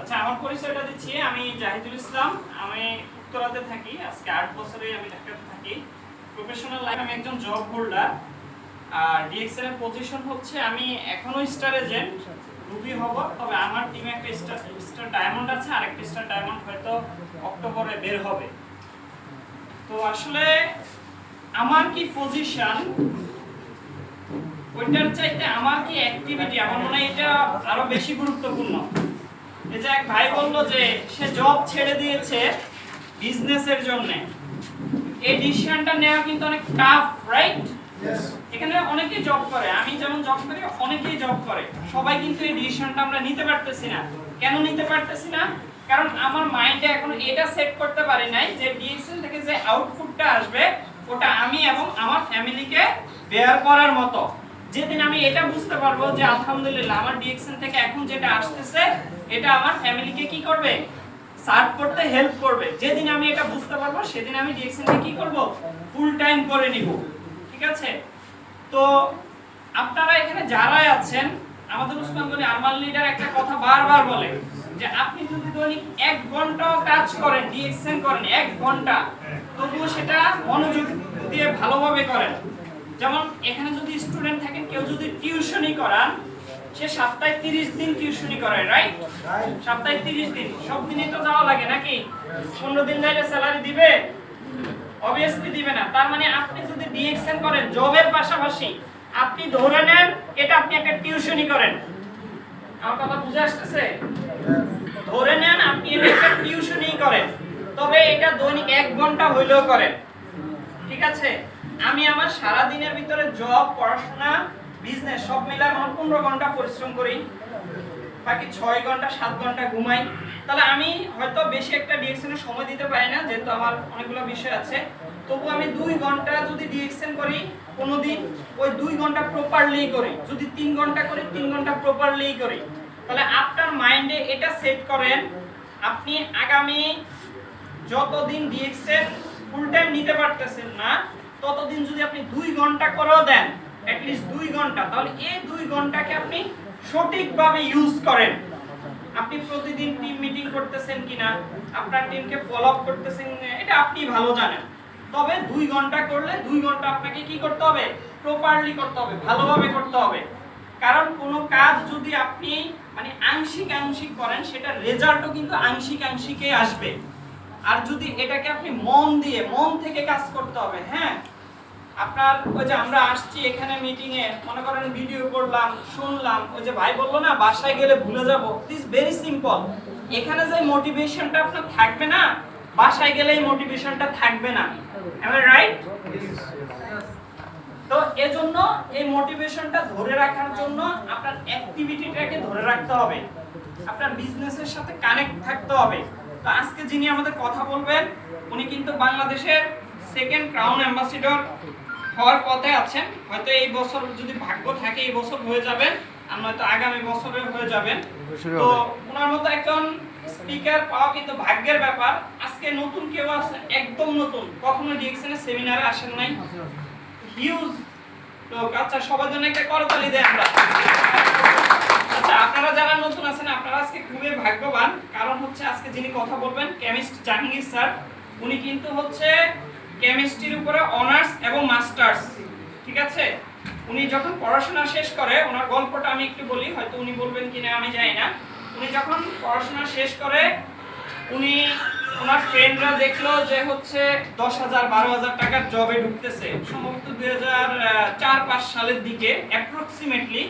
আচ্ছা আমার পরিচয়টা দিচ্ছি। আমি জাহিদুল ইসলাম। আমি উত্তরাতে থাকি। আজকে আট বছরে আমি ঢাকাতে থাকি। প্রফেশনাল লাইফ আমি একজন জব হোল্ডার আর ডিএক্সএল এর পজিশন হচ্ছে, আমি এখনও স্টার এজেন্ট রুবি হব। তবে আমার টিমে একটা স্টার স্টার ডায়মন্ড আছে। আর একটা স্টার ডায়মন্ড হয়তো অক্টোবরে বের হবে। তো আসলে আমার কি পজিশন ওইটার চাইতে আমার কি অ্যাক্টিভিটি আমার মনে হয় এটা আরও বেশি গুরুত্বপূর্ণ। এই যে এক ভাই বলল যে সে জব ছেড়ে দিয়েছে বিজনেসের জন্য। এই ডিসিশনটা নেওয়া কিন্তু অনেক টাফ রাইট এখানে অনেকেই জব করে আমি যেমন জব করি অনেকেই জব করে। সবাই কিন্তু এই ডিসিশনটা আমরা নিতে পারতেছি না। কেন নিতে পারতেছি না? কারণ আমার মাইন্ডে এখন এটা সেট করতে পারি নাই যে ডিএক্সএল থেকে যে আউটপুটটা আসবে ওটা আমি এবং আমার ফ্যামিলিকে বেয়ার করার মতো। যেদিন আমি এটা বুঝতে পারব যে আলহামদুলিল্লাহ আমার ডিএক্সএল থেকে এখন যেটা আসতেছে এটা আমার ফ্যামিলিকে কি করবে? সার্ভ করতে হেল্প করবে। যেদিন আমি এটা বুঝতে পারব, সেদিন আমি ডিএক্সএলকে কি করব? ফুল টাইম করে নিব। ঠিক আছে? তো আপনারা এখানে যারাই আছেন, আমাদের উসমান গনি আরমান লিডার একটা কথা বারবার বলে যে, আপনি যদি দৈনিক এক ঘন্টাও কাজ করেন ডিএক্সএন করেন, এক ঘণ্টা, তবুও সেটা মনোযোগ দিয়ে ভালোভাবে করেন। যেমন এখানে যদি স্টুডেন্ট থাকেন, কেউ যদি টিউশনই করান সে সপ্তাহে তিরিশ দিন টিউশনই করে রাইট সপ্তাহে তিরিশ দিন। সব দিনই তো যাওয়া লাগে নাকি? পনেরো দিন যাইলে স্যালারি দিবে অবভিয়াসলি দিবে না। তার মানে আপনি যদি ডিএক্সএন করেন, জবের পাশাপাশি আপনি ধরে নেন, এটা আপনি একটা টিউশনই করেন। আমার কথা বুঝে আসতেছে? ধরে নেন আপনি এটা একটা টিউশনই করেন। তবে এটা দৈনিক এক ঘণ্টা হইলেও করেন। ঠিক আছে? আমি আমার সারা দিনের ভিতরে জব পড়াশোনা বিজনেস সব মিলায় আমার পনেরো ঘণ্টা পরিশ্রম করি, বাকি ছয় ঘণ্টা, সাত ঘণ্টা ঘুমাই। তাহলে আমি হয়তো বেশি একটা ডিএক্সএন সময় দিতে পারি না, যেহেতু আমার অনেকগুলো বিষয় আছে। তবু আমি দুই ঘণ্টা যদি ডিএক্সএন করি কোনো দিন ওই দুই ঘণ্টা প্রপারলি করি, যদি তিন ঘণ্টা করি, তিন ঘণ্টা প্রপারলি করি, তাহলে আপনার মাইন্ডে এটা সেট করেন, আপনি আগামী যতদিন ডিএক্সএন ফুল টাইম নিতে পারতেছেন না, ততদিন যদি আপনি দুই ঘণ্টা করেও দেন অ্যাটলিস্ট দুই ঘণ্টা। তাহলে এই দুই ঘন্টাকে আপনি সঠিকভাবে ইউজ করেন। আপনি প্রতিদিন টিম মিটিং করতেছেন কিনা, আপনার টিমকে ফলো করতেছেন এটা আপনি ভালো জানেন। তবে দুই ঘণ্টা করলে, দুই ঘণ্টা আপনাকে কি করতে হবে? প্রপারলি করতে হবে, ভালোভাবে করতে হবে। কারণ কোনো কাজ যদি আপনি মানে আংশিক আংশিক করেন, সেটা রেজাল্টও কিন্তু আংশিক আংশিকে আসবে। আর যদি এটাকে আপনি মন দিয়ে, মন থেকে কাজ করতে হবে হ্যাঁ? আপনার ওই যে আমরা আসছি এখানে মিটিং এ, মনে করেন ভিডিও করলাম, শুনলাম, ওই যে ভাই বলল না, বাসায় গেলে ভুলে যাব। দিস ভেরি সিম্পল এখানে যে মোটিভেশনটা আপনার থাকবে না, বাসায় গেলে এই মোটিভেশনটা থাকবে না। এম রাইট তো এজন্য এই মোটিভেশনটা ধরে রাখার জন্য আপনার অ্যাক্টিভিটিটাকে ধরে রাখতে হবে। আপনার বিজনেসের সাথে কানেক্ট থাকতে হবে। তো আজকে যিনি আমাদের কথা বলবেন, উনি কিন্তু বাংলাদেশের সেকেন্ড ক্রাউন অ্যাম্বাসিডর হওয়ার পথে আছেন। হয়তো এই বছর যদি ভাগ্য থাকে এই বছর হয়ে যাবেন আর নয়তো আগামী বছরে হয়ে যাবেন তো ওনার মতো একজন স্পিকার পাওয়া কিন্তু ভাগ্যের ব্যাপার। আজকে নতুন কেউ আছে একদম নতুন। কখনো ডিএক্সএন সেমিনারে আসেন নাই। হিউজ লোক। আচ্ছা সবার জন্য একটা করতালি দেয় আমরা। আচ্ছা আপনারা যারা নতুন আছেন আপনারা আজকে খুবই ভাগ্যবান। কারণ হচ্ছে আজকে যিনি কথা বলবেন কেমিস্ট জাহাঙ্গীর স্যার উনি কিন্তু হচ্ছে কেমিস্ট্রির উপরে অনার্স এবং মাস্টার্স। ঠিক আছে? উনি যখন পড়াশোনা শেষ করে, ওনার গল্পটা আমি একটু বলি, হয়তো উনি বলবেন কিনা আমি জানি না। উনি যখন পড়াশোনা শেষ করে, উনি ওনার ফ্রেন্ডরা দেখল যে হচ্ছে দশ হাজার, বারো হাজার টাকার জবে ঢুকতেছে। সম্ভবত দুই হাজার চার, পাঁচ সালের দিকে অ্যাপ্রক্সিমেটলি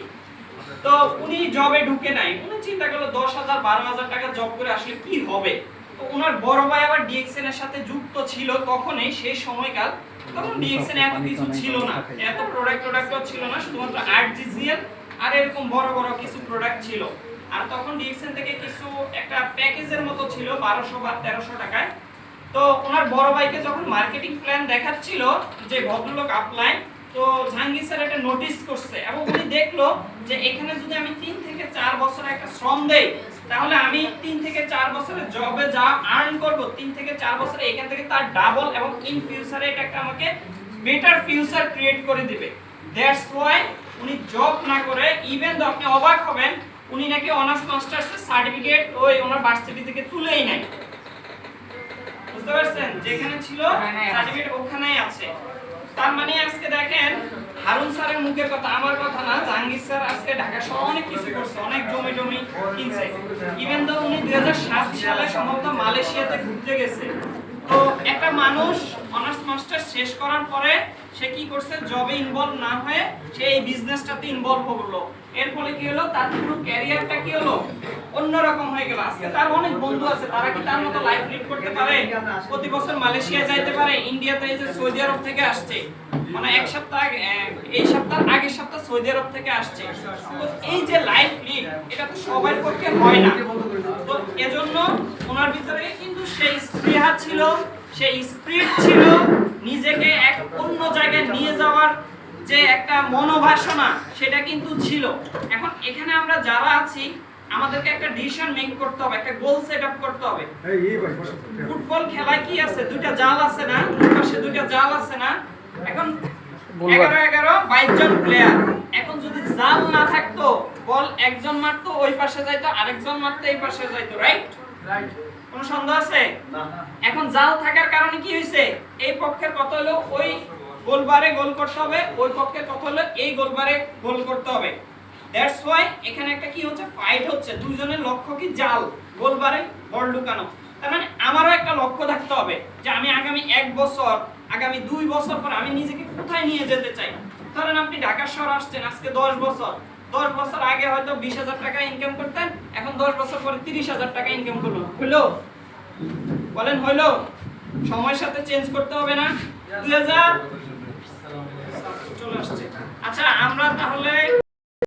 তো উনি জবে ঢুকে নাই। উনি চিন্তা করল দশ হাজার, বারো হাজার টাকা জব করে আসলে কি হবে? তো ওনার বড় ভাই আবার ডিএক্সএন এর সাথে যুক্ত ছিল তখনই সেই সময়কাল তখন ডিএক্সএন এত কিছু ছিল না। এত প্রোডাক্ট প্রোডাক্টও ছিল না শুধুমাত্র আট জিজিএল আর এরকম বড় বড় কিছু প্রোডাক্ট ছিল। আর তখন ডিএক্সএন থেকে কিছু একটা প্যাকেজের মতো ছিল বারোশো বা তেরোশো টাকায়। তো ওনার বড় ভাইকে যখন মার্কেটিং প্ল্যান দেখাচ্ছিল যে ভদ্রলোক আপলাইন তো জাহাঙ্গীর স্যার এটা নোটিস করছে। এবং উনি দেখল যে এখানে যদি আমি তিন থেকে চার বছর একটা শ্রম দেই তাহলে আমি তিন থেকে চার বছরের জবে যা আর্ন করব তিন থেকে চার বছরে এখান থেকে তার ডাবল এবং ইন ফিউচারে এটা একটা আমাকে বেটার ফিউচার ক্রিয়েট করে দিবে। দ্যাটস ওয়াই উনি জব না করে ইভেন তো আপনি অবাক হবেন উনি নাকি অনার্স মাস্টার্সের সার্টিফিকেট ওই ওনার ভার্সিটি থেকে তুলেই নাই। বুঝতে পারছেন? যেখানে ছিল সার্টিফিকেট ওখানেই আছে। তার মানে আজকে দেখেন হারুন স্যারের মুখের কথা, আমার কথা না, জাহাঙ্গীর স্যার আজকে ঢাকা শহর অনেক কিছু করছে, অনেক জমি জমি কিনছে। ইভেন তো উনি দুই সালে সম্ভবত মালয়েশিয়াতে ঘুরতে গেছে, তো একটা মানুষ অনার্স মাস্টার শেষ করার পরে সে কি করছে? জবে ইনভলভ না হয়ে সে এই বিজনেসটাতে ইনভলভ হলো। এর ফলে কি হলো? তার পুরো ক্যারিয়ারটা কি হলো? অন্যরকম হয়ে গেল। আজকে তার অনেক বন্ধু আছে, তারা কি তার মতো লাইফ লিড করতে পারে? প্রতি বছর মালয়েশিয়া যাইতে পারে ইন্ডিয়াতে এই যে সৌদি আরব থেকে আসছে। মানে এক সপ্তাহ আগে এই সপ্তাহ, আগের সপ্তাহ সৌদি আরব থেকে আসছে। তো এই যে লাইফ লিড এটা তো সবার পক্ষে হয় না। তো এজন্য ওনার ভিতরে কিন্তু সেই স্পৃহা ছিল, সেই স্পিরিট ছিল, নিজেকে নিয়ে যাওয়ার যে একটা মনোবাসনা সেটা কিন্তু ছিল। এখন এখানে আমরা যারা আছি আমাদেরকে একটা ডিসিশন মেক করতে হবে একটা গোল সেট আপ করতে হবে। ফুটবল খেলায় কি আছে? দুইটা জাল আছে না? পাশে দুইটা জাল আছে না? এখন এগারো এগারো বাইশ জন প্লেয়ার এখন যদি জাল না থাকতো বল একজন মারতো ওই পাশে যাইতো আরেকজন মারতো এই পাশে যাইতো রাইট কোনো সন্দেহ আছে? এখন জাল থাকার কারণে কি হয়েছে এই পক্ষের কত হলো ওই গোলবারে গোল করতে হবে, ওই পক্ষের কত হলো এই গোলবারে গোল করতে হবে। দ্যাটস ওয়াই এখানে একটা কি হচ্ছে? ফাইট হচ্ছে। দুইজনের লক্ষ্য কি? জাল। গোলবারে বল ঢুকানো। তার মানে আমারও একটা লক্ষ্য থাকতে হবে যে আমি আগামী এক বছর, আগামী দুই বছর পর আমি নিজেকে কোথায় নিয়ে যেতে চাই? ধরেন আপনি ঢাকা শহর আসছেন, আজকে দশ বছর। দশ বছর আগে হয়তো বিশ হাজার টাকা ইনকাম করতেন, এখন দশ বছর পরে তিরিশ হাজার টাকা ইনকাম করল হইল? বলেন হইল? সময়ের সাথে চেঞ্জ করতে হবে না? দুই হাজার আসছে আচ্ছা আমরা তাহলে